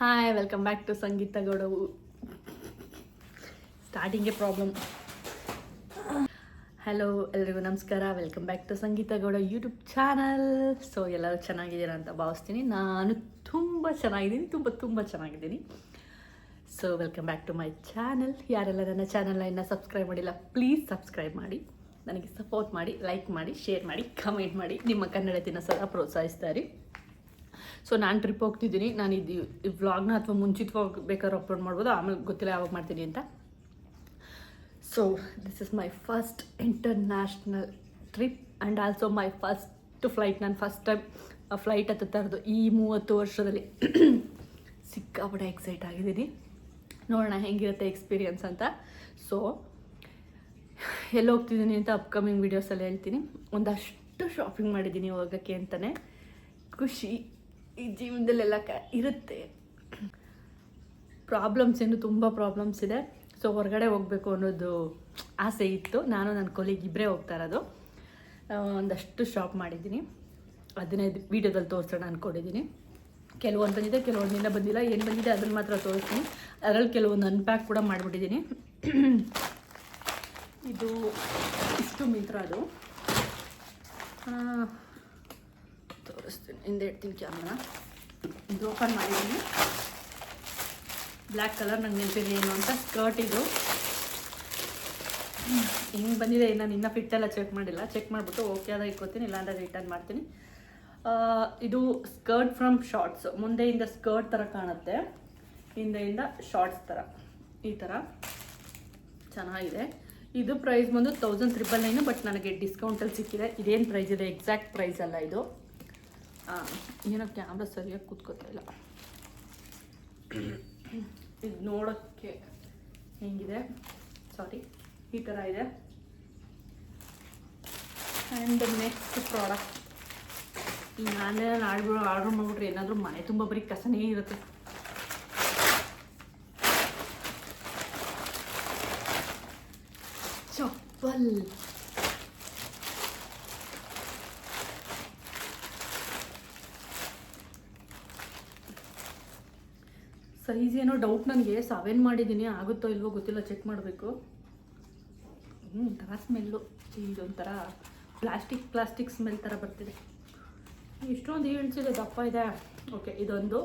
Hi welcome back to Sangeetha ಗೌಡವು ಸ್ಟಾರ್ಟಿಂಗೇ problem hello ಎಲ್ರಿಗೂ ನಮಸ್ಕಾರ. Welcome back to Sangeetha Gowda YouTube channel so ಎಲ್ಲರೂ ಚೆನ್ನಾಗಿದ್ದೀರಾ ಅಂತ ಭಾವಿಸ್ತೀನಿ. ನಾನು ತುಂಬ ಚೆನ್ನಾಗಿದ್ದೀನಿ. ತುಂಬ ತುಂಬ ಚೆನ್ನಾಗಿದ್ದೀನಿ. So welcome back to my channel ಯಾರೆಲ್ಲ ನನ್ನ ಚಾನಲ್ನ ಇನ್ನೂ ಸಬ್ಸ್ಕ್ರೈಬ್ ಮಾಡಿಲ್ಲ ಪ್ಲೀಸ್ ಸಬ್ಸ್ಕ್ರೈಬ್ ಮಾಡಿ. ನನಗೆ ಸಪೋರ್ಟ್ ಮಾಡಿ ಲೈಕ್ ಮಾಡಿ ಶೇರ್ ಮಾಡಿ ಕಮೆಂಟ್ ಮಾಡಿ. ನಿಮ್ಮ ಕನ್ನಡತಿನ ಸದಾ ಪ್ರೋತ್ಸಾಹಿಸ್ತಾರೆ ಸೊ ನಾನು ಟ್ರಿಪ್ ಹೋಗ್ತಿದ್ದೀನಿ. ನಾನು ಇದು ವ್ಲಾಗ್ನ ಅಥವಾ ಮುಂಚಿತವಾಗಿ ಬೇಕಾದ್ರೆ ಅಪ್ಲೋಡ್ ಮಾಡ್ಬೋದು? ಆಮೇಲೆ ಗೊತ್ತಿಲ್ಲ, ಯಾವಾಗ ಮಾಡ್ತೀನಿ ಅಂತ. So this is my first international trip and also my first flight ನಾನು ಫಸ್ಟ್ ಟೈಮ್ ಫ್ಲೈಟ್ ಹತ್ತ ತರದು ಈ ಮೂವತ್ತು ವರ್ಷದಲ್ಲಿ ಸಿಕ್ಕಾಪಟ್ಟೆ ಎಕ್ಸೈಟ್ ಆಗಿದ್ದೀನಿ. ನೋಡೋಣ ಹೆಂಗಿರುತ್ತೆ ಎಕ್ಸ್ಪೀರಿಯನ್ಸ್ ಅಂತ. ಸೊ ಎಲ್ಲಿ ಹೋಗ್ತಿದ್ದೀನಿ ಅಂತ ಅಪ್ಕಮಿಂಗ್ ವೀಡಿಯೋಸಲ್ಲಿ ಹೇಳ್ತೀನಿ. ಒಂದಷ್ಟು ಶಾಪಿಂಗ್ ಮಾಡಿದ್ದೀನಿ ಹೋಗೋಕ್ಕೆ ಅಂತಲೇ ಖುಷಿ. ಈ ಜೀವನದಲ್ಲೆಲ್ಲ ಕ, ಇರುತ್ತೆ. ಪ್ರಾಬ್ಲಮ್ಸ್ ಏನು, ತುಂಬ ಪ್ರಾಬ್ಲಮ್ಸ್ ಇದೆ. ಸೊ ಹೊರಗಡೆ ಹೋಗಬೇಕು ಅನ್ನೋದು ಆಸೆ ಇತ್ತು. ನಾನು ನನ್ನ ಕೊಲಿಗೆ ಇಬ್ಬರೇ ಹೋಗ್ತಾ ಇರೋದು. ಒಂದಷ್ಟು ಶಾಪ್ ಮಾಡಿದ್ದೀನಿ. ಅದನ್ನೇ ವೀಡಿಯೋದಲ್ಲಿ ತೋರಿಸೋಣ ಅಂದ್ಕೊಂಡಿದ್ದೀನಿ ಕೆಲವೊಂದು ಬಂದಿದೆ ಕೆಲವೊಂದಿನ ಬಂದಿಲ್ಲ. ಏನು ಬಂದಿದೆ ಅದನ್ನು ಮಾತ್ರ ತೋರಿಸ್ತೀನಿ. ಅದರಲ್ಲಿ ಕೆಲವೊಂದು ಅನ್ಪ್ಯಾಕ್ ಕೂಡ ಮಾಡಿಬಿಟ್ಟಿದ್ದೀನಿ. ಇದು ಇಷ್ಟು ಮಿತ್ರ ಅದು. ತೋರಿಸ್ತೀನಿ ಹಿಂದೆ ಇಡ್ತೀನಿ ಕ್ಯಾಮ್ರಾ ಇದು ಓಪನ್ ಮಾಡಿದ್ದೀನಿ ಬ್ಲ್ಯಾಕ್ ಕಲರ್ ನಂಗೆ ನೆನಪಿದೆ ಏನು ಅಂತ ಸ್ಕರ್ಟ್ ಇದು. ಹಿಂಗೆ ಬಂದಿದೆ ನಾನು ಇನ್ನೂ ಫಿಟ್ ಎಲ್ಲ ಚೆಕ್ ಮಾಡಿಲ್ಲ. ಚೆಕ್ ಮಾಡಿಬಿಟ್ಟು ಓಕೆ ಅದ ಇಟ್ಕೋತೀನಿ, ಇಲ್ಲಾಂದ್ರೆ ರಿಟರ್ನ್ ಮಾಡ್ತೀನಿ. ಇದು ಸ್ಕರ್ಟ್ ಫ್ರಮ್ ಶಾರ್ಟ್ಸ್ ಮುಂದೆಯಿಂದ ಸ್ಕರ್ಟ್ ಥರ ಕಾಣುತ್ತೆ. ಹಿಂದೆಯಿಂದ ಶಾರ್ಟ್ಸ್ ಥರ ಈ ಥರ ಚೆನ್ನಾಗಿದೆ. ಇದು ಪ್ರೈಸ್ ಬಂದು ತೌಸಂಡ್ ತ್ರಿಬಲ್ ನೈನು ಬಟ್ ನನಗೆ ಡಿಸ್ಕೌಂಟಲ್ಲಿ ಸಿಕ್ಕಿದೆ. ಇದೇನು ಪ್ರೈಸ್ ಇದೆ? ಎಕ್ಸಾಕ್ಟ್ ಪ್ರೈಸ್ ಅಲ್ಲ ಇದು. ಏನೋ ಕ್ಯಾಮ್ರಾ ಸರಿಯಾಗಿ ಕೂತ್ಕೋತಾ ಇಲ್ಲ. ಇದು ನೋಡೋಕ್ಕೆ ಹೆಂಗಿದೆ? ಸಾರಿ ಈ ಥರ ಇದೆ. ಆ್ಯಂಡ್ ನೆಕ್ಸ್ಟ್ ಪ್ರಾಡಕ್ಟ್ ಈ ನಾನೇ ಆರ್ಡ್ರ್ ಆರ್ಡ್ರ್ ಮಾಡಿಬಿಟ್ರೆ ಏನಾದರೂ ಮನೆ ತುಂಬ ಬರೀ ಕಸನೇ ಇರುತ್ತೆ. ಚಪ್ಪಲ್ ಸೈಜ್ ಏನೋ ಡೌಟ್ ನನಗೆ ಸಾವೇನ್ ಮಾಡಿದ್ದೀನಿ ಆಗುತ್ತೋ ಇಲ್ವೋ ಗೊತ್ತಿಲ್ಲ ಚೆಕ್ ಮಾಡಬೇಕು. ಹ್ಞೂ ಒಂಥರ ಸ್ಮೆಲ್ಲು ಇದೊಂಥರ ಪ್ಲಾಸ್ಟಿಕ್ ಪ್ಲಾಸ್ಟಿಕ್ ಸ್ಮೆಲ್ ಥರ ಬರ್ತಿದೆ. ಇಷ್ಟೊಂದು ಈಳ್ಸಿದೆ ದಪ್ಪ ಇದೆ. ಓಕೆ ಇದೊಂದು.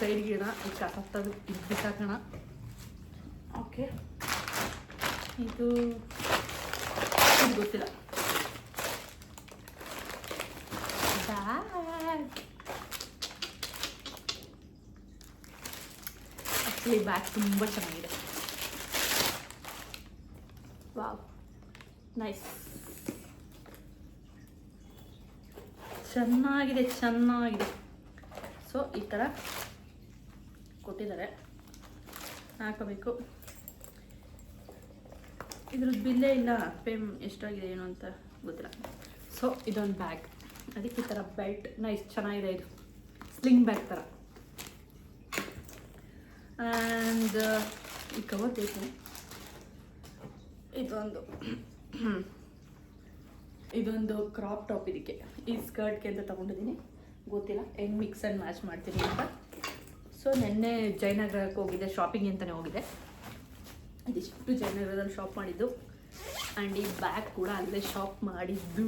ಸೈಡ್ ಗಿಡ, ಈ ಕಸತ್ತದು ಇದು ಬಿಸಾಕೋಣ. ಓಕೆ ಇದು ಗೊತ್ತಿಲ್ಲ ಬ್ಯಾಗ್ ಆ್ಯಕ್ಚುಲಿ ಬ್ಯಾಗ್ ತುಂಬ ಚೆನ್ನಾಗಿದೆ. ವಾವ್ ನೈಸ್ ಚೆನ್ನಾಗಿದೆ ಚೆನ್ನಾಗಿದೆ. ಸೊ ಈ ಥರ ಕೊಟ್ಟಿದ್ದಾರೆ. ಹಾಕೋಬೇಕು. ಇದ್ರದ್ದು ಬಿಲ್ಲೇ ಇಲ್ಲ? ಪೇಮ್ ಎಷ್ಟಾಗಿದೆ, ಏನು ಅಂತ ಗೊತ್ತಿಲ್ಲ. ಸೊ ಇದೊಂದು ಬ್ಯಾಗ್ ಅದಕ್ಕೆ ಈ ಥರ ಬೆಲ್ಟ್ ನೈಸ್ ಚೆನ್ನಾಗಿದೆ ಇದು. ಸ್ಲಿಂಗ್ ಬ್ಯಾಗ್ ಥರ ಆ್ಯಂಡ್ ಈ ಕವರ್ ಬೇಕು ಇದೊಂದು ಇದೊಂದು ಕ್ರಾಪ್ ಟಾಪ್ ಇದಕ್ಕೆ. ಈ ಸ್ಕರ್ಟ್ಗೆ ಅಂತ ತೊಗೊಂಡಿದ್ದೀನಿ. ಗೊತ್ತಿಲ್ಲ, ಹೆಂಗೆ ಮಿಕ್ಸ್ ಆ್ಯಂಡ್ ಮ್ಯಾಚ್ ಮಾಡ್ತೀನಿ ಅಂತ. ಸೊ ನಿನ್ನೆ ಜಯನಗರಕ್ಕೆ ಹೋಗಿದ್ದೆ ಶಾಪಿಂಗ್ ಅಂತಲೇ ಹೋಗಿದ್ದೆ. ಇದಿಷ್ಟು ಜಯನಗರದಲ್ಲಿ ಶಾಪ್ ಮಾಡಿದ್ದು. ಆ್ಯಂಡ್ ಈ ಬ್ಯಾಗ್ ಕೂಡ ಅಲ್ಲೇ ಶಾಪ್ ಮಾಡಿದ್ದು.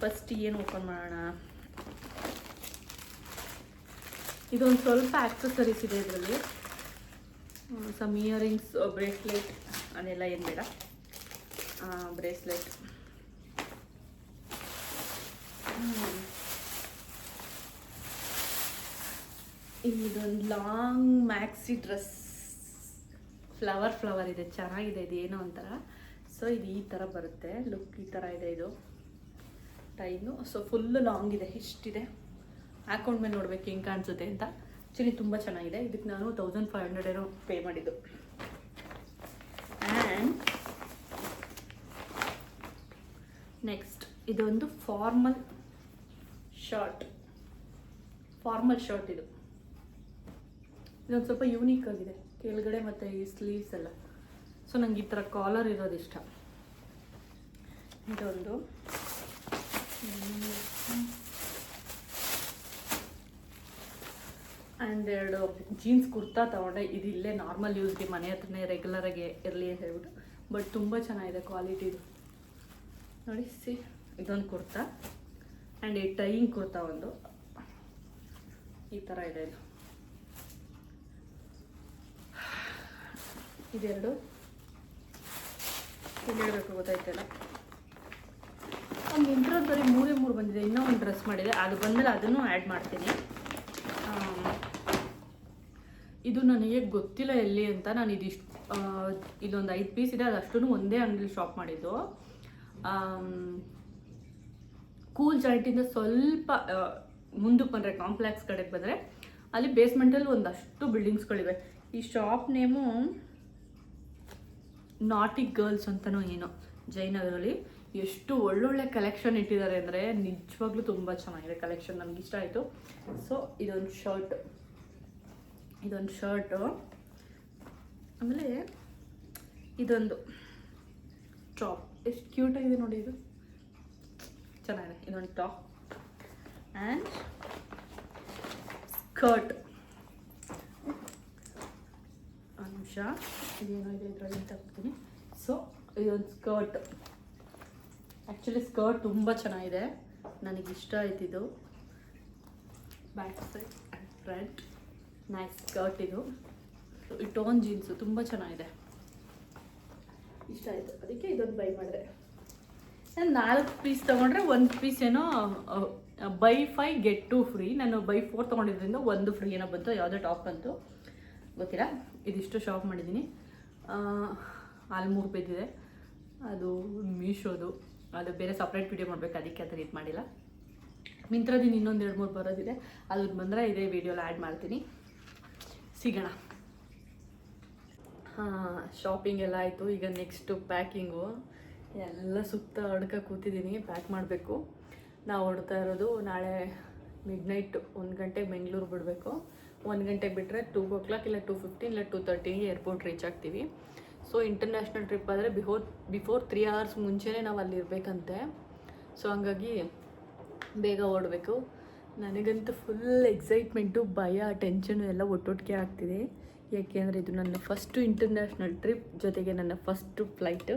ಫಸ್ಟ್ ಏನು ಓಪನ್ ಮಾಡೋಣ? ಇದೊಂದು ಸ್ವಲ್ಪ ಆಕ್ಸಸರೀಸ್ ಇದೆ ಇದರಲ್ಲಿ. ಸಮ್ ಇಯರಿಂಗ್ಸ್ ಬ್ರೇಸ್ಲೆಟ್ ಅದೆಲ್ಲ ಏನು ಬೇಡ. ಬ್ರೇಸ್ಲೆಟ್ ಇದೊಂದು long maxi dress flower flower ಇದೆ. ಚೆನ್ನಾಗಿದೆ. ಇದು ಏನೋ ಒಂಥರ. ಸೊ ಇದು ಈ ಥರ ಬರುತ್ತೆ. ಲುಕ್ ಈ ಥರ ಇದೆ ಇದು. ಟೈನು ಸೊ ಫುಲ್ಲು ಲಾಂಗ್ ಇದೆ. ಇಷ್ಟಿದೆ. ಹಾಕೊಂಡ್ಮೇಲೆ ನೋಡ್ಬೇಕು ಹೆಂಗೆ ಕಾಣಿಸುತ್ತೆ ಅಂತ. ಆ್ಯಕ್ಚುಲಿ ತುಂಬ ಚೆನ್ನಾಗಿದೆ. ಇದಕ್ಕೆ ನಾನು ತೌಸಂಡ್ ಫೈವ್ ಹಂಡ್ರೆಡ್ ಏನೋ ಪೇ ಮಾಡಿದ್ದು. ಆ್ಯಂಡ್ ನೆಕ್ಸ್ಟ್ ಇದೊಂದು ಫಾರ್ಮಲ್ ಶರ್ಟ್ ಫಾರ್ಮಲ್ ಶರ್ಟ್ ಇದು. ಇದೊಂದು ಸ್ವಲ್ಪ ಯೂನಿಕ್ ಆಗಿದೆ. ಕೆಳಗಡೆ ಮತ್ತು ಈ ಸ್ಲೀವ್ಸ್ ಎಲ್ಲ. ಸೊ ನಂಗೆ ಈ ಥರ ಕಾಲರ್ ಇರೋದು ಇಷ್ಟ. ಇದೊಂದು ಆ್ಯಂಡ್ ಎರಡು ಜೀನ್ಸ್ ಕುರ್ತಾ ತೊಗೊಂಡೆ. ಇದು ಇಲ್ಲೇ ನಾರ್ಮಲ್ ಯೂಸ್ಗೆ ಮನೆ ಹತ್ರನೇ ರೆಗ್ಯುಲರಾಗಿ ಇರಲಿ ಅಂತ ಹೇಳ್ಬಿಟ್ಟು. ಬಟ್ ತುಂಬ ಚೆನ್ನಾಗಿದೆ ಕ್ವಾಲಿಟಿದು ನೋಡಿ ಸಿ ಇದೊಂದು ಕುರ್ತಾ ಆ್ಯಂಡ್ ಈ ಟೈಯಿಂಗ್ ಕುರ್ತಾ ಒಂದು. ಈ ಥರ ಇದೆ ಇದು. ಇದೆರಡು? ಹೇಳಬೇಕು, ಗೊತ್ತಾಯ್ತಲ್ಲ? ಒಂದು ಇಂಟ್ರದ್ದು ಬರೀ ಮೂರೇ ಮೂರು ಬಂದಿದೆ. ಇನ್ನೂ ಒಂದು ಡ್ರೆಸ್ ಮಾಡಿದೆ. ಅದು ಬಂದರೆ ಅದನ್ನು ಆ್ಯಡ್ ಮಾಡ್ತೀನಿ. ಇದು ನನಗೆ ಗೊತ್ತಿಲ್ಲ ಎಲ್ಲಿ ಅಂತ. ನಾನು ಇದಿಷ್ಟು ಇದೊಂದು ಐದು ಪೀಸ್ ಇದೆ ಅದಷ್ಟು ಒಂದೇ ಅಂಗಡಿಲಿ ಶಾಪ್ ಮಾಡಿದ್ದು. ಕೂಲ್ ಜಾಯಿಂಟಿಂದ ಸ್ವಲ್ಪ ಮುಂದಕ್ಕೆ ಬಂದರೆ ಕಾಂಪ್ಲೆಕ್ಸ್ ಕಡೆಗೆ ಬಂದರೆ, ಅಲ್ಲಿ ಬೇಸ್ಮೆಂಟಲ್ಲಿ ಒಂದಷ್ಟು ಬಿಲ್ಡಿಂಗ್ಸ್ಗಳಿವೆ ಈ ಶಾಪ್ ನೇಮು ನಾಟಿ ಗರ್ಲ್ಸ್ ಅಂತನೋ ಏನೋ ಜಯನಗರಲ್ಲಿ ಎಷ್ಟು ಒಳ್ಳೊಳ್ಳೆ ಕಲೆಕ್ಷನ್ ಇಟ್ಟಿದ್ದಾರೆ ಅಂದರೆ ನಿಜವಾಗ್ಲೂ ತುಂಬ ಚೆನ್ನಾಗಿದೆ ಕಲೆಕ್ಷನ್ ನಮ್ಗೆ ಇಷ್ಟ ಆಯಿತು. ಸೊ ಇದೊಂದು ಶರ್ಟ್ ಇದೊಂದು ಶರ್ಟು. ಆಮೇಲೆ ಇದೊಂದು ಟಾಪ್. ಎಷ್ಟು ಕ್ಯೂಟಾಗಿದೆ ನೋಡಿ ಇದು. ಚೆನ್ನಾಗಿದೆ. ಇದೊಂದು ಟಾಪ್. ಆ್ಯಂಡ್ ಸ್ಕರ್ಟ್ ನಿಮಿಷ ಇದೇನೋ ಇದೆ ಇದರಲ್ಲಿ ತಗ್ತೀನಿ ಸೊ ಇದೊಂದು ಸ್ಕರ್ಟ್ ಆ್ಯಕ್ಚುಲಿ ಸ್ಕರ್ಟ್ ತುಂಬ ಚೆನ್ನಾಗಿದೆ. ನನಗೆ ಇಷ್ಟ ಆಯ್ತಿದು back side and front nice skirt ಇದು ಈ ಟೋನ್ ಜೀನ್ಸು ತುಂಬ ಚೆನ್ನಾಗಿದೆ. ಇಷ್ಟ ಆಯಿತು. ಅದಕ್ಕೆ ಇದೊಂದು ಬೈ ಮಾಡಿದೆ. ನಾನು ನಾಲ್ಕು ಪೀಸ್ ತೊಗೊಂಡ್ರೆ ಒಂದು ಪೀಸ್ ಏನೋ buy five get two free ನಾನು ಬೈ ಫೋರ್ ತೊಗೊಂಡಿದ್ರಿಂದ ಒಂದು ಫ್ರೀ ಏನೋ ಬಂತು ಯಾವುದೋ ಟಾಪ್ ಬಂತು. ಗೊತ್ತಿಲ್ಲ. ಇದಿಷ್ಟು ಶಾಪ್ ಮಾಡಿದ್ದೀನಿ. ಅಲ್ಲಿ ಮೂರು ಬಿದ್ದಿದೆ. ಅದು ಮೀಶೋದು. ಅದು ಬೇರೆ ಸಪ್ರೇಟ್ ವಿಡಿಯೋ ಮಾಡಬೇಕು ಅದಕ್ಕೆ ಆ ಥರ ಇದು ಮಾಡಿಲ್ಲ. ಮಿಂತ್ರದಿಂದ ಇನ್ನೊಂದು ಎರಡು ಮೂರು ಬರೋದಿದೆ. ಅದು ಬಂದರೆ ಇದೇ ವಿಡಿಯೋಲಿ ಆ್ಯಡ್ ಮಾಡ್ತೀನಿ. ಸಿಗೋಣ. ಹಾಂ ಶಾಪಿಂಗ್ ಎಲ್ಲ ಆಯಿತು. ಈಗ ನೆಕ್ಸ್ಟು ಪ್ಯಾಕಿಂಗು ಎಲ್ಲ ಸುತ್ತ ಅಡ್ಕ ಕೂತಿದ್ದೀನಿ ಪ್ಯಾಕ್ ಮಾಡಬೇಕು. ನಾವು ಹೊಡ್ತಾ ಇರೋದು ನಾಳೆ ಮಿಡ್ ನೈಟ್ ಒಂದು ಗಂಟೆಗೆ ಬೆಂಗಳೂರು ಬಿಡಬೇಕು. ಒಂದು ಗಂಟೆಗೆ ಬಿಟ್ಟರೆ ಟೂ ಓ ಕ್ಲಾಕ್ ಇಲ್ಲ ಟೂ ಫಿಫ್ಟೀನ್ ಇಲ್ಲ ಟೂ ತರ್ಟಿಗೆ ಏರ್ಪೋರ್ಟ್ ರೀಚ್ ಆಗ್ತೀವಿ. ಸೊ ಇಂಟರ್ನ್ಯಾಷನಲ್ ಟ್ರಿಪ್ ಆದರೆ ಬಿಫೋರ್ ಬಿಫೋರ್ ತ್ರೀ ಅವರ್ಸ್ ಮುಂಚೆನೇ ನಾವು ಅಲ್ಲಿ ಇರಬೇಕಂತೆ ಸೊ ಹಂಗಾಗಿ ಬೇಗ ಓಡಬೇಕು ನನಗಂತೂ ಫುಲ್ ಎಕ್ಸೈಟ್ಮೆಂಟು ಭಯ ಟೆನ್ಷನು ಎಲ್ಲ ಒಟ್ಟೊಟ್ಟಿಗೆ ಆಗ್ತಿದೆ. ಯಾಕೆಂದರೆ ಇದು ನನ್ನ ಫಸ್ಟು ಇಂಟರ್ನ್ಯಾಷನಲ್ ಟ್ರಿಪ್ ಜೊತೆಗೆ ನನ್ನ ಫಸ್ಟು ಫ್ಲೈಟು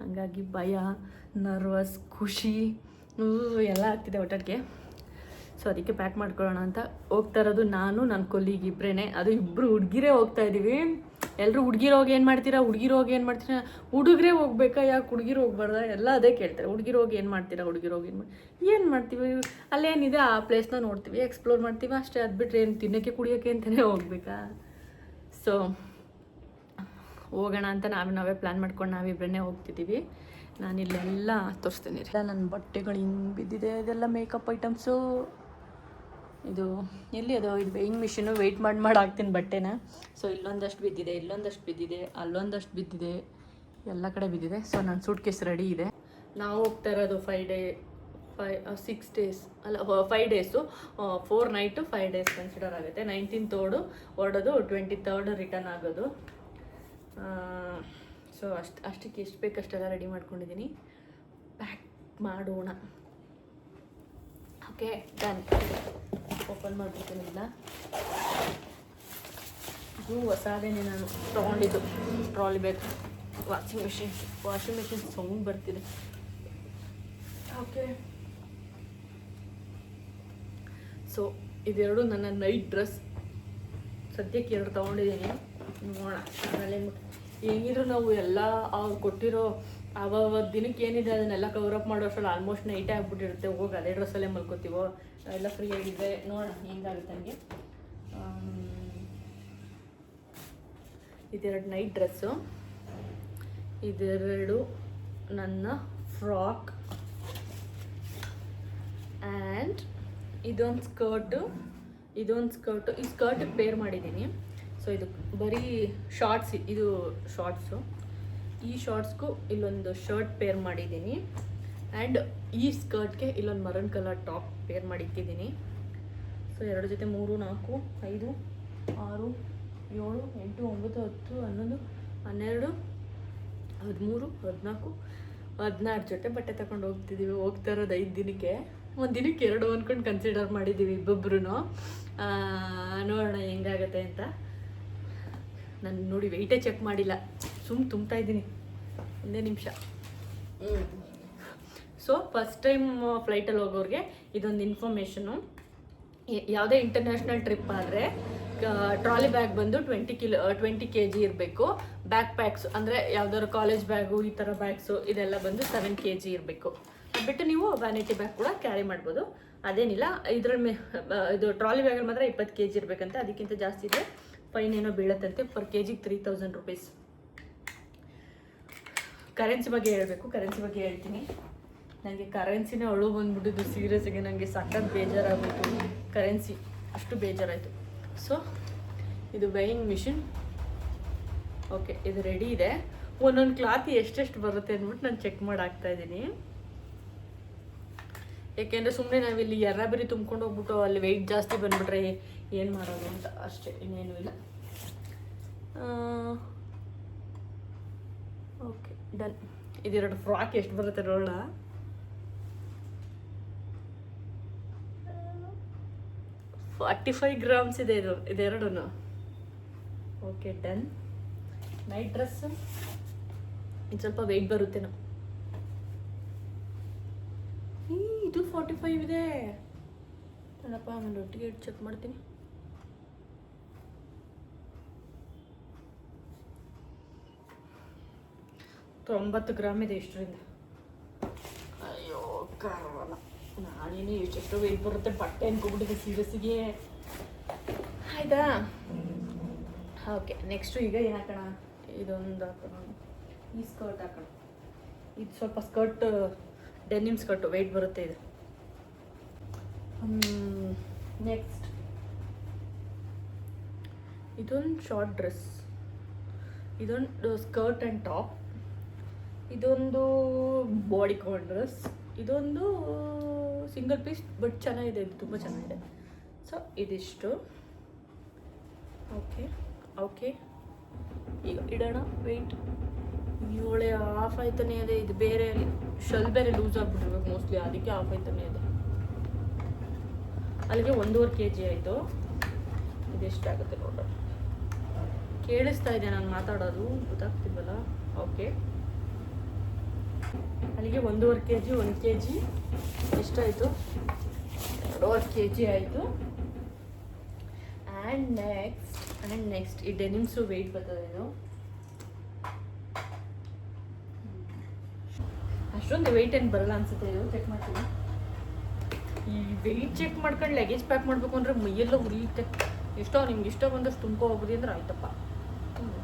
ಹಂಗಾಗಿ ಭಯ ನರ್ವಸ್ ಖುಷಿ ಎಲ್ಲ ಆಗ್ತಿದೆ ಒಟ್ಟೊಟ್ಟಿಗೆ. ಸೊ ಅದಕ್ಕೆ ಪ್ಯಾಕ್ ಮಾಡ್ಕೊಳ್ಳೋಣ ಅಂತ ಹೋಗ್ತಾ ಇರೋದು ನಾನು ನನ್ನ ಕೊಲ್ಲಿಗೆ ಇಬ್ಬರೇ ಅದು ಇಬ್ಬರು ಹುಡುಗಿರೇ ಹೋಗ್ತಾ ಇದ್ದೀವಿ ಎಲ್ಲರೂ ಹುಡುಗಿರೋಗಿ ಏನು ಮಾಡ್ತೀರಾ? ಹುಡುಗಿರೋಗಿ ಏನು ಮಾಡ್ತೀರಾ? ಹುಡುಗರೇ ಹೋಗ್ಬೇಕಾ? ಯಾಕೆ ಹುಡುಗಿರು ಹೋಗ್ಬಾರ್ದ? ಎಲ್ಲ ಅದೇ ಕೇಳ್ತಾರೆ. ಹುಡುಗಿರೋಗಿ ಏನು ಮಾಡ್ತೀರಾ? ಹುಡುಗಿರೋಗಿ ಏನು ಏನು ಮಾಡ್ತೀವಿ? ಅಲ್ಲೇನಿದೆ ಆ ಪ್ಲೇಸ್ನ ನೋಡ್ತೀವಿ. ಎಕ್ಸ್ಪ್ಲೋರ್ ಮಾಡ್ತೀವಿ. ಅಷ್ಟೇ ಅದು ಬಿಟ್ಟರೆ ಏನು ತಿನ್ನೋಕ್ಕೆ, ಕುಡಿಯೋಕ್ಕೆ ಅಂತಲೇ ಹೋಗ್ಬೇಕಾ? ಸೊ ಹೋಗೋಣ ಅಂತ ನಾವೇ ನಾವೇ ಪ್ಲ್ಯಾನ್ ಮಾಡ್ಕೊಂಡು ನಾವಿಬ್ಬರನ್ನೇ ಹೋಗ್ತಿದ್ದೀವಿ ನಾನು ಇಲ್ಲೆಲ್ಲ ತೋರಿಸ್ತೀನಿ ನನ್ನ ಬಟ್ಟೆಗಳು ಹಿಂಗೆ ಬಿದ್ದಿದೆ. ಇದೆಲ್ಲ ಮೇಕಪ್ ಐಟಮ್ಸು ಇದು, ಎಲ್ಲಿ ಅದು? ಇದು ವೇಯಿಂಗ್ ಮಿಷಿನು ವೆಯ್ಟ್ ಮಾಡಿ ಮಾಡಿ ಹಾಕ್ತೀನಿ ಬಟ್ಟೆನ. ಸೊ ಇಲ್ಲೊಂದಷ್ಟು ಬಿದ್ದಿದೆ ಇಲ್ಲೊಂದಷ್ಟು ಬಿದ್ದಿದೆ, ಅಲ್ಲೊಂದಷ್ಟು ಬಿದ್ದಿದೆ, ಎಲ್ಲ ಕಡೆ ಬಿದ್ದಿದೆ. ಸೊ ನನ್ನ ಸೂಟ್ ಕೇಸ್ ರೆಡಿ ಇದೆ. ನಾವು ಹೋಗ್ತಾ ಇರೋದು five day five six days ಅಲ್ಲ five days four night five days consider ಆಗುತ್ತೆ. ನೈನ್ಟೀನ್ ತೋಡು ಹೊರಡೋದು ಟ್ವೆಂಟಿ ತರ್ಡ್ ರಿಟರ್ನ್ ಆಗೋದು. ಸೊ ಅಷ್ಟು, ಅಷ್ಟಕ್ಕೆ ಎಷ್ಟು ಬೇಕಷ್ಟೆಲ್ಲ ರೆಡಿ ಮಾಡ್ಕೊಂಡಿದ್ದೀನಿ ಪ್ಯಾಕ್ ಮಾಡೋಣ. ಓಕೆ ಡನ್ ಓಪನ್ ಮಾಡಿಬಿಡ್ತೀನಿ ಇಲ್ಲ ಇದು ಹೊಸದೇನೆ ನಾನು ತೊಗೊಂಡಿದ್ದು. Trolley bag washing machine washing machine sound ಬರ್ತಿದೆ. ಓಕೆ ಸೊ ಇದೆರಡು ನನ್ನ ನೈಟ್ ಡ್ರೆಸ್ ಸದ್ಯಕ್ಕೆ ಎರಡು ತೊಗೊಂಡಿದ್ದೀನಿ. ನೋಡೋಣ. ಆಮೇಲೆ ಹೆಂಗಿದ್ರು ನಾವು ಎಲ್ಲ ಅವ್ರು ಕೊಟ್ಟಿರೋ ಅವ ದಿನಕ್ಕೆ ಏನಿದೆ ಅದನ್ನೆಲ್ಲ ಕವರ್ ಅಪ್ ಮಾಡೋ ಅಷ್ಟರಲ್ಲಿ ಆಲ್ಮೋಸ್ಟ್ ನೈಟೇ ಆಗ್ಬಿಟ್ಟಿರುತ್ತೆ. ಹೋಗಿ ಅದೇ ಡ್ರೆಸ್ಸಲ್ಲೇ ಮಲ್ಕೋತೀವೋ? ಎಲ್ಲ ಫ್ರೀ ಆಗಿದೆ ನೋಡೋಣ, ಹೆಂಗಾಗುತ್ತೆ ನನಗೆ ಇದೆರಡು ನೈಟ್ ಡ್ರೆಸ್ಸು ಇದೆರಡು ನನ್ನ ಫ್ರಾಕ್ ಆ್ಯಂಡ್ ಇದೊಂದು ಸ್ಕರ್ಟು ಇದೊಂದು ಸ್ಕರ್ಟು ಈ ಸ್ಕರ್ಟ್ ಪೇರ್ ಮಾಡಿದ್ದೀನಿ. ಸೊ ಇದು ಬರೀ ಶಾರ್ಟ್ಸ್ ಇದು ಶಾರ್ಟ್ಸು ಈ ಶಾರ್ಟ್ಸ್ಗೂ ಇಲ್ಲೊಂದು ಶರ್ಟ್ ಪೇರ್ ಮಾಡಿದ್ದೀನಿ. ಆ್ಯಂಡ್ ಈ ಸ್ಕರ್ಟ್ಗೆ ಇಲ್ಲೊಂದು ಮರನ್ ಕಲರ್ ಟಾಪ್ ಪೇರ್ ಮಾಡಿಟ್ಟಿದ್ದೀನಿ. ಸೊ ಎರಡು ಜೊತೆ ಮೂರು, ನಾಲ್ಕು, ಐದು, ಆರು, ಏಳು, ಎಂಟು, ಒಂಬತ್ತು, ಹತ್ತು, ಹನ್ನೊಂದು, ಹನ್ನೆರಡು, ಹದಿಮೂರು, ಹದಿನಾಲ್ಕು, ಹದಿನಾರು ಜೊತೆ ಬಟ್ಟೆ ತಗೊಂಡು ಹೋಗ್ತಿದ್ದೀವಿ ಹೋಗ್ತಾ ಇರೋದು ಐದು ದಿನಕ್ಕೆ. ಒಂದು ದಿನಕ್ಕೆ ಎರಡು ಅಂದ್ಕೊಂಡು ಕನ್ಸಿಡರ್ ಮಾಡಿದ್ದೀವಿ ಇಬ್ಬೊಬ್ರು ನೋಡೋಣ ಹೆಂಗಾಗತ್ತೆ ಅಂತ. ನಾನು ನೋಡಿ ವೆಯ್ಟೇ ಚೆಕ್ ಮಾಡಿಲ್ಲ. ಸುಮ್ಮ ತುಂಬ್ತಾ ಇದ್ದೀನಿ. ಒಂದೇ ನಿಮಿಷ. ಸೊ ಫಸ್ಟ್ ಟೈಮ್ ಫ್ಲೈಟಲ್ಲಿ ಹೋಗೋರಿಗೆ ಇದೊಂದು ಇನ್ಫಾರ್ಮೇಷನು ಯಾವುದೇ ಇಂಟರ್ನ್ಯಾಷನಲ್ ಟ್ರಿಪ್ ಆದರೆ ಟ್ರಾಲಿ ಬ್ಯಾಗ್ ಬಂದು twenty kilo twenty K G ಇರಬೇಕು. ಬ್ಯಾಕ್ ಪ್ಯಾಕ್ಸ್ ಅಂದರೆ ಯಾವ್ದಾದ್ರು ಕಾಲೇಜ್ ಬ್ಯಾಗು ಈ ಥರ ಬ್ಯಾಗ್ಸು ಇದೆಲ್ಲ ಬಂದು ಸೆವೆನ್ ಕೆ ಜಿ ಇರಬೇಕು ಬಿಟ್ಟು ನೀವು ವ್ಯಾನಿಟಿ ಬ್ಯಾಗ್ ಕೂಡ ಕ್ಯಾರಿ ಮಾಡ್ಬೋದು. ಅದೇನಿಲ್ಲ ಇದ್ರ ಮೇ ಇದು ಟ್ರಾಲಿ ಬ್ಯಾಗಲ್ಲಿ ಮಾತ್ರ ಇಪ್ಪತ್ತು ಕೆ ಜಿ ಇರಬೇಕಂತೆ. ಅದಕ್ಕಿಂತ ಜಾಸ್ತಿ ಇದೆ. ಫೈನ್ ಏನೋ ಬೀಳತ್ತಂತೆ. ಪರ್ ಕೆ ಜಿಗೆ ತ್ರೀ ತೌಸಂಡ್ ರುಪೀಸ್ ಕರೆನ್ಸಿ ಬಗ್ಗೆ ಹೇಳಬೇಕು ಕರೆನ್ಸಿ ಬಗ್ಗೆ ಹೇಳ್ತೀನಿ. ನನಗೆ ಕರೆನ್ಸಿನೇ ಅಳು ಬಂದ್ಬಿಟ್ಟಿದ್ದು ಸೀರಿಯಸ್ಗೆ ನನಗೆ ಸಖತ್ ಬೇಜಾರಾಗಬೇಕು ಕರೆನ್ಸಿ ಅಷ್ಟು ಬೇಜಾರಾಯಿತು. ಸೊ ಇದು ವೆಯಿಂಗ್ ಮಿಷಿನ್ ಓಕೆ ಇದು ರೆಡಿ ಇದೆ. ಒಂದೊಂದು ಕ್ಲಾತ್ ಎಷ್ಟೆಷ್ಟು ಬರುತ್ತೆ ಅಂದ್ಬಿಟ್ಟು ನಾನು ಚೆಕ್ ಮಾಡಾಕ್ತಾ ಇದ್ದೀನಿ. ಏಕೆಂದರೆ ಸುಮ್ಮನೆ ನಾವಿಲ್ಲಿ ಎರ್ರಬರಿ ತುಂಬ್ಕೊಂಡು ಹೋಗ್ಬಿಟ್ಟು ಅಲ್ಲಿ ವೆಯ್ಟ್ ಜಾಸ್ತಿ ಬಂದ್ಬಿಟ್ರೆ ಏನು ಮಾಡೋದು ಅಂತ ಅಷ್ಟೇ, ಇನ್ನೇನು ಇಲ್ಲ. ಓಕೆ ಡನ್ ಇದೆರಡು ಫ್ರಾಕ್ ಎಷ್ಟು ಬರುತ್ತೆ ನೋಡೋಣ ಫಾರ್ಟಿ ಫೈವ್ ಗ್ರಾಮ್ಸ್ ಇದೆ ಇದು ಇದೆರಡೂ ಓಕೆ ಡನ್ ನೈಟ್ ಡ್ರೆಸ್ ಇದು ಸ್ವಲ್ಪ ವೆಯ್ಟ್ ಬರುತ್ತೇನೋ ಈ, ಇದು ಫಾರ್ಟಿ ಫೈವ್ ಇದೆ. ನೋಡಪ್ಪ ನಾನು ಒಟ್ಟಿಗೆ ಚೆಕ್ ಮಾಡ್ತೀನಿ. ತೊಂಬತ್ತು ಗ್ರಾಮ್ ಇದೆ ಇಷ್ಟರಿಂದ. ಅಯ್ಯೋ ಕಾರಣ ನಾನೇನು ಎಷ್ಟೆಷ್ಟೋ ವೆಯ್ಟ್ ಬರುತ್ತೆ ಬಟ್ಟೆ ಅನ್ಕೊಬಿಟ್ಟಿದೆ ಸೀರಿಯಸ್ಸಿಗೆ. ಆಯ್ತಾ? ಓಕೆ ನೆಕ್ಸ್ಟು ಈಗ ಏನು ಹಾಕೋಣ ಇದೊಂದು ಹಾಕೋಣ. ಈ ಸ್ಕರ್ಟ್ ಹಾಕೋಣ. ಇದು ಸ್ವಲ್ಪ ಸ್ಕರ್ಟ್ ಡೆನಿಮ್ ಸ್ಕರ್ಟು ವೆಯ್ಟ್ ಬರುತ್ತೆ ಇದು. ನೆಕ್ಸ್ಟ್ ಇದೊಂದು ಶಾರ್ಟ್ ಡ್ರೆಸ್ ಇದೊಂದು ಸ್ಕರ್ಟ್ ಆ್ಯಂಡ್ ಟಾಪ್ ಇದೊಂದು ಬಾಡಿ ಕಾನ್ ಡ್ರೆಸ್ ಇದೊಂದು ಸಿಂಗಲ್ ಪೀಸ್ ಬಟ್ ಚೆನ್ನಾಗಿದೆ, ಇದು ತುಂಬ ಚೆನ್ನಾಗಿದೆ. ಸೊ ಇದಿಷ್ಟು. ಓಕೆ ಓಕೆ ಈಗ ಇಡೋಣ ವೆಯ್ಟ್ ಏಳೆ ಆಫ್ ಆಯ್ತಾನೆ ಇದೆ ಇದು ಬೇರೆ ಶಲ್ ಬೇರೆ ಲೂಸ್ ಆಗಿಬಿಟ್ಟಿರ್ಬೇಕು ಮೋಸ್ಟ್ಲಿ ಅದಕ್ಕೆ ಆಫ್ ಆಯ್ತಾನೆ ಇದೆ ಅಲ್ಲಿಗೆ ಒಂದೂವರೆ ಕೆ ಜಿ ಆಯಿತು ಇದೆಷ್ಟಾಗುತ್ತೆ ನೋಡೋಣ. ಕೇಳಿಸ್ತಾ ಇದೆ ನಾನು ಮಾತಾಡೋದು, ಗೊತ್ತಾಗ್ತಿಲ್ವಲ್ಲ? ಓಕೆ ಅಲ್ಲಿಗೆ ಒಂದೂವರೆ ಕೆ ಜಿ ಒಂದು ಕೆ ಜಿ ಎಷ್ಟಾಯಿತು? ಎರಡೂವರೆ ಕೆ ಜಿ ಆಯಿತು. ಆ್ಯಂಡ್ ನೆಕ್ಸ್ಟ್ ಆ್ಯಂಡ್ ನೆಕ್ಸ್ಟ್ ಈ ಡೆನಿಮ್ಸು ವೆಯ್ಟ್ ಬರ್ತದೆ ಇದು. ಅಷ್ಟೊಂದು ವೆಯ್ಟ್ ಏನು ಬರಲ್ಲ ಅನ್ಸುತ್ತೆ ಇದು? ಚೆಕ್ ಮಾಡ್ತೀನಿ. ಈ ವೆಯ್ಟ್ ಚೆಕ್ ಮಾಡ್ಕೊಂಡು ಲಗೇಜ್ ಪ್ಯಾಕ್ ಮಾಡಬೇಕು ಅಂದರೆ ಮೈಯೆಲ್ಲ ಉರಿಯುತ್ತೆ. ಎಷ್ಟೋ ನಿಮ್ಗೆ ಇಷ್ಟ ಬಂದಷ್ಟು ತುಂಬ್ಕೊ ಹೋಗ್ಬೋದು ಅಂದ್ರೆ ಆಯ್ತಪ್ಪ.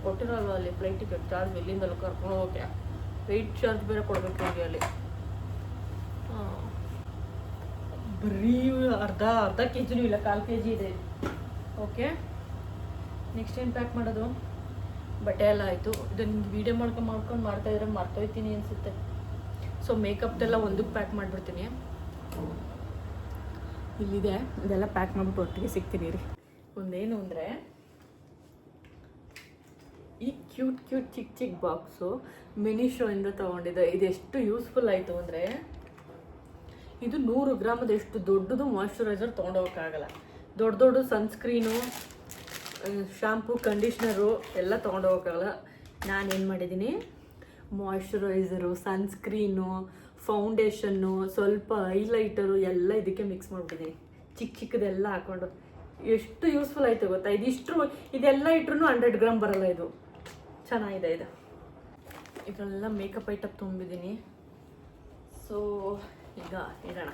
ಕೊಟ್ಟಿರಲ್ವ ಅಲ್ಲಿ ಫ್ಲೈಟ್ ಟಿಕೆಟ್ ಚಾರ್ಜ್ ಎಲ್ಲಿಂದಲ್ಲ ಕರ್ಕೊಂಡು ಹೋಗೋಕೆ ವೆಯ್ಟ್ ಚಾರ್ಜ್ ಬೇರೆ ಕೊಡಬೇಕು ನಿಮಗೆ ಅಲ್ಲಿ. ಬರೀ ಅರ್ಧ ಅರ್ಧ ಕೆ ಜಿನೂ ಇಲ್ಲ ಕಾಲು ಕೆ ಜಿ ಇದೆ. ಓಕೆ ನೆಕ್ಸ್ಟ್ ಏನು ಪ್ಯಾಕ್ ಮಾಡೋದು? ಬಟ್ಟೆ ಎಲ್ಲ ಆಯಿತು. ಇದು ನಿಮ್ಗೆ ವೀಡಿಯೋ ಮಾಡ್ಕೊಂಡು ಮಾಡ್ಕೊಂಡು ಮಾಡ್ತಾ ಇದ್ರೆ ಮರ್ತೋಯ್ತೀನಿ ಅನಿಸುತ್ತೆ. ಸೊ ಮೇಕಪ್ದೆಲ್ಲ ಒಂದಕ್ಕೆ ಪ್ಯಾಕ್ ಮಾಡಿಬಿಡ್ತೀನಿ. ಇಲ್ಲಿದೆ. ಇದೆಲ್ಲ ಪ್ಯಾಕ್ ಮಾಡಿಬಿಟ್ಟು ಒಟ್ಟಿಗೆ ಸಿಗ್ತೀನಿ ರೀ ಒಂದೇನು ಅಂದರೆ ಕ್ಯೂಟ್ ಕ್ಯೂಟ್ ಚಿಕ್ಕ ಚಿಕ್ಕ ಬಾಕ್ಸು ಮಿನಿ ತೊಗೊಂಡಿದ್ದೆ. ಇದು ಎಷ್ಟು ಯೂಸ್ಫುಲ್ ಆಯಿತು ಅಂದರೆ, ಇದು ನೂರು ಗ್ರಾಮದ ಎಷ್ಟು ದೊಡ್ಡದು ಮಾಯ್ಶ್ಚರೈಸರ್ ತೊಗೊಂಡೋಗೋಕ್ಕಾಗಲ್ಲ. ದೊಡ್ಡ ದೊಡ್ಡ ಸನ್ಸ್ಕ್ರೀನು ಶ್ಯಾಂಪು ಕಂಡೀಷ್ನರು ಎಲ್ಲ ತೊಗೊಂಡೋಗೋಕ್ಕಾಗಲ್ಲ. ನಾನೇನು ಮಾಡಿದ್ದೀನಿ? ಮಾಯ್ಶ್ಚರೈಸರು ಸನ್ಸ್ಕ್ರೀನು ಫೌಂಡೇಶನ್ನು ಸ್ವಲ್ಪ ಹೈಲೈಟರು ಎಲ್ಲ ಇದಕ್ಕೆ ಮಿಕ್ಸ್ ಮಾಡಿಬಿಟ್ಟಿದ್ದೀನಿ. ಚಿಕ್ಕ ಚಿಕ್ಕದೆಲ್ಲ ಹಾಕೊಂಡು. ಎಷ್ಟು ಯೂಸ್ಫುಲ್ ಆಯಿತು ಗೊತ್ತಾ? ಇದಿಷ್ಟು, ಇದೆಲ್ಲ ಇಟ್ರು ಹಂಡ್ರೆಡ್ ಗ್ರಾಮ್ ಬರಲ್ಲ ಇದು. ಚೆನ್ನಾಗಿದೆ ಇದು. ಇದೆಲ್ಲ ಮೇಕಪ್ ಐಟಮ್ ತುಂಬಿದ್ದೀನಿ ಸೊ ಈಗ ಇಡೋಣ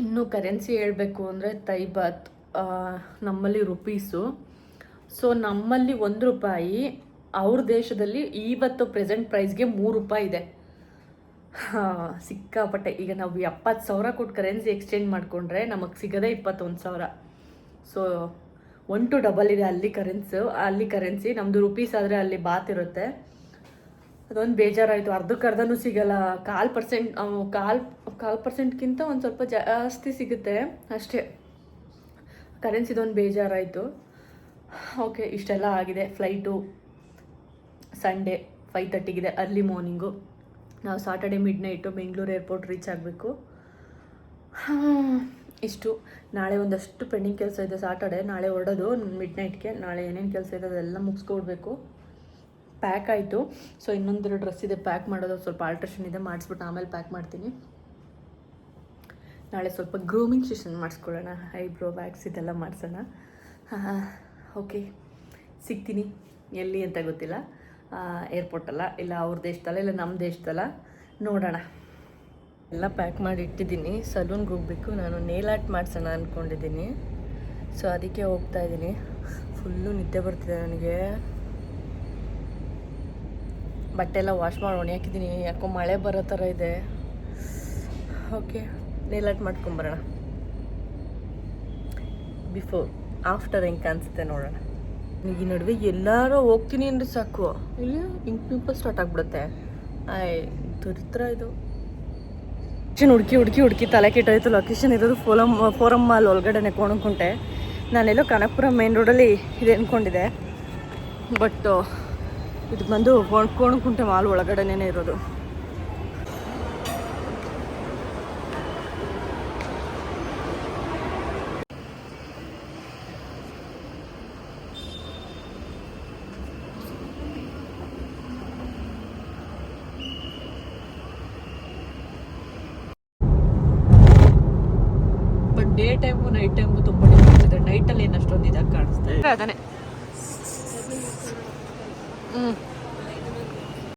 ಇನ್ನು ಕರೆನ್ಸಿ ಹೇಳಬೇಕು ಅಂದರೆ ತೈಬಾತ್ ನಮ್ಮಲ್ಲಿ ರುಪೀಸು ಸೊ ನಮ್ಮಲ್ಲಿ ಒಂದು ರೂಪಾಯಿ, ಅವ್ರ ದೇಶದಲ್ಲಿ ಇವತ್ತು ಪ್ರೆಸೆಂಟ್ ಪ್ರೈಸ್ಗೆ ಮೂರು ರೂಪಾಯಿ ಇದೆ. ಸಿಕ್ಕಾಪಟ್ಟೆ. ಈಗ ನಾವು ಎಪ್ಪತ್ತು ಸಾವಿರ ಕೊಟ್ಟು ಕರೆನ್ಸಿ ಎಕ್ಸ್ಚೇಂಜ್ ಮಾಡಿಕೊಂಡ್ರೆ ನಮಗೆ ಸಿಗೋದೇ ಇಪ್ಪತ್ತೊಂದು ಸಾವಿರ. ಸೊ ಒನ್ ಟು ಡಬಲ್ ಇದೆ ಅಲ್ಲಿ ಕರೆನ್ಸು ಅಲ್ಲಿ ಕರೆನ್ಸಿ ನಮ್ಮದು ರುಪೀಸ್ ಆದರೆ ಅಲ್ಲಿ ಬಾತ್ ಇರುತ್ತೆ. ಅದೊಂದು ಬೇಜಾರಾಯಿತು. ಅರ್ಧಕ್ಕೆ ಅರ್ಧನೂ ಸಿಗಲ್ಲ. ಕಾಲು ಪರ್ಸೆಂಟ್ ಕಾಲು ಕಾಲು ಪರ್ಸೆಂಟ್ಗಿಂತ ಒಂದು ಸ್ವಲ್ಪ ಜಾಸ್ತಿ ಸಿಗುತ್ತೆ. ಅಷ್ಟೇ. ಕರೆನ್ಸಿದೊಂದು ಬೇಜಾರಾಯಿತು. ಓಕೆ ಇಷ್ಟೆಲ್ಲ ಆಗಿದೆ. ಫ್ಲೈಟು ಸಂಡೇ ಫೈವ್ ತರ್ಟಿಗಿದೆ ಅರ್ಲಿ ಮಾರ್ನಿಂಗು ನಾವು Saturday midnight Bengaluru airport reach ಆಗಬೇಕು. ಇಷ್ಟು. ನಾಳೆ ಒಂದಷ್ಟು ಪೆಂಡಿಂಗ್ ಕೆಲಸ ಇದೆ ಸಾಟರ್ಡೆ ನಾಳೆ ಹೊರಡೋದು ಮಿಡ್ ನೈಟ್ಗೆ ನಾಳೆ ಏನೇನು ಕೆಲಸ ಇದೆ ಅದೆಲ್ಲ ಮುಗಿಸ್ಕೊಡ್ಬೇಕು. ಪ್ಯಾಕ್ ಆಯಿತು. ಸೊ ಇನ್ನೊಂದೆರಡು ಡ್ರೆಸ್ ಇದೆ ಪ್ಯಾಕ್ ಮಾಡೋದು. ಸ್ವಲ್ಪ ಆಲ್ಟ್ರೇಷನ್ ಇದೆ, ಮಾಡಿಸ್ಬಿಟ್ಟು ಆಮೇಲೆ ಪ್ಯಾಕ್ ಮಾಡ್ತೀನಿ. ನಾಳೆ ಸ್ವಲ್ಪ ಗ್ರೂಮಿಂಗ್ ಸೆಷನ್ ಮಾಡಿಸ್ಕೊಳ್ಳೋಣ. ಐಬ್ರೋ ವ್ಯಾಕ್ಸ್ ಇದೆಲ್ಲ ಮಾಡಿಸೋಣ. ಓಕೆ ಸಿಗ್ತೀನಿ. ಎಲ್ಲಿ ಅಂತ ಗೊತ್ತಿಲ್ಲ. ಏರ್ಪೋರ್ಟಲ್ಲ ಇಲ್ಲ, ಅವ್ರ ದೇಶದಲ್ಲ, ಇಲ್ಲ ನಮ್ಮ ದೇಶದಲ್ಲ. ನೋಡೋಣ. ಎಲ್ಲ ಪ್ಯಾಕ್ ಮಾಡಿ ಇಟ್ಟಿದ್ದೀನಿ. ಸಲೂನ್ಗೆ ಹೋಗಬೇಕು. ನಾನು ನೇಲ್ ಆರ್ಟ್ ಮಾಡಿಸೋಣ ಅಂದ್ಕೊಂಡಿದ್ದೀನಿ ಸೊ ಅದಕ್ಕೆ ಹೋಗ್ತಾ ಇದ್ದೀನಿ. ಫುಲ್ಲು ನಿದ್ದೆ ಬರ್ತಿದೆ ನನಗೆ. ಬಟ್ಟೆ ಎಲ್ಲ ವಾಶ್ ಮಾಡಿ ಒಣಿಯಾಕಿದ್ದೀನಿ ಯಾಕೋ ಮಳೆ ಬರೋ ಥರ ಇದೆ. ಓಕೆ ನೇಲ್ ಆರ್ಟ್ ಮಾಡ್ಕೊಂಬರೋಣ. ಬಿಫೋರ್ ಆಫ್ಟರ್ ಹೆಂಗೆ ಕಾಣಿಸುತ್ತೆ ನೋಡೋಣ. ನನಗೆ ಈ ನಡುವೆ ಎಲ್ಲರೂ ಹೋಗ್ತೀನಿ ಅಂದರೆ ಸಾಕು. ಇಲ್ಲಿ ಇಂಕ್ ಪಿಂಪಲ್ ಸ್ಟಾರ್ಟ್ ಆಗಿಬಿಡುತ್ತೆ. ಆಯ್ ದುರಿತ್ರ ಇದು. ಲೊಕೇಶನ್ ಹುಡುಕಿ ಹುಡುಕಿ ಹುಡುಕಿ ತಲೆ ಕೆಟ್ಟೋಯ್ತು. ಲೊಕೇಶನ್ ಇರೋದು ಫೋಲಮ್ ಫೋರಮ್ ಮಾಲ್ ಒಳಗಡೆನೆ ಕೋಣಕುಂಟೆ ನಾನೆಲ್ಲೋ ಕನಕಪುರ ಮೇನ್ ರೋಡಲ್ಲಿ ಇದೆ ಅಂದ್ಕೊಂಡಿದ್ದೆ ಬಟ್ ಇದು ಬಂದು ಕೋಣ- ಕೋಣಕುಂಟೆ ಮಾಲ್ ಒಳಗಡೆನೇ ಇರೋದು.